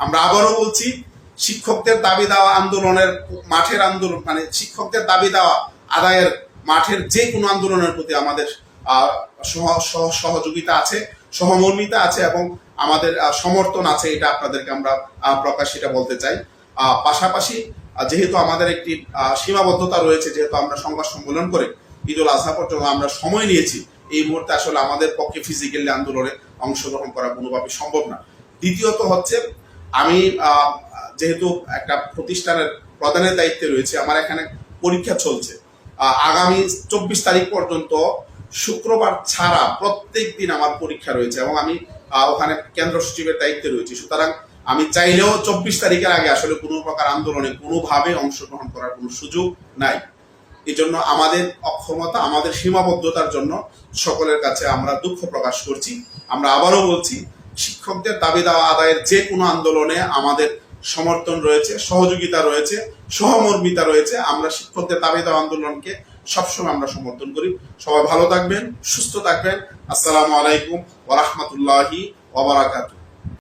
আমরা আবারও বলছি, শিক্ষকদের দাবি দেওয়া আন্দোলনের মাঠের আন্দোলন মানে শিক্ষকদের দাবি দেওয়া আদায়ের মাঠের যে কোনো আন্দোলনের প্রতি আমাদের সহ- সহ- সহযোগিতা আছে, সহমর্মিতা আছে এবং আমাদের সমর্থন আছে, এটা আপনাদেরকে আমরা প্রকাশ এটা বলতে চাই। পাশাপাশি যেহেতু আমাদের একটি সীমাবদ্ধতা রয়েছে, যেহেতু আমরা সংবাদ সম্মেলন করে ঈদুল আজহা পর্যন্ত আমরা সময় নিয়েছি, এই মুহূর্তে আসলে আমাদের পক্ষে ফিজিক্যালি আন্দোলনে অংশগ্রহণ করা কোনোভাবে সম্ভব না। দ্বিতীয়ত হচ্ছে আমি যেহেতু একটা প্রতিষ্ঠানের প্রধানের দায়িত্বে রয়েছে, আমার এখানে পরীক্ষা চলছে। আগামী চব্বিশ তারিখ পর্যন্ত শুক্রবার ছাড়া প্রত্যেক দিন আমার পরীক্ষা রয়েছে এবং আমি ওখানে কেন্দ্র সচিবের দায়িত্বে রয়েছি। সুতরাং আমি চাইলেও চব্বিশ তারিখের আগে আসলে কোনো প্রকার আন্দোলনে কোনোভাবে অংশগ্রহণ করার কোনো সুযোগ নাই। এই জন্য আমাদের অক্ষমতা, আমাদের সীমাবদ্ধতার জন্য সকলের কাছে আমরা দুঃখ প্রকাশ করছি। আমরা আবারও বলছি শিক্ষকদের দাবি দেওয়া আদায়ের যে কোনো আন্দোলনে আমাদের সমর্থন রয়েছে, সহযোগিতা রয়েছে, সহমর্মিতা রয়েছে। আমরা শিক্ষকদের দাবি দেওয়া আন্দোলনকে সবসময় আমরা সমর্থন করি। সবাই ভালো থাকবেন, সুস্থ থাকবেন। আসসালামু আলাইকুম ওরহমতুল্লাহি ওবরাকাতু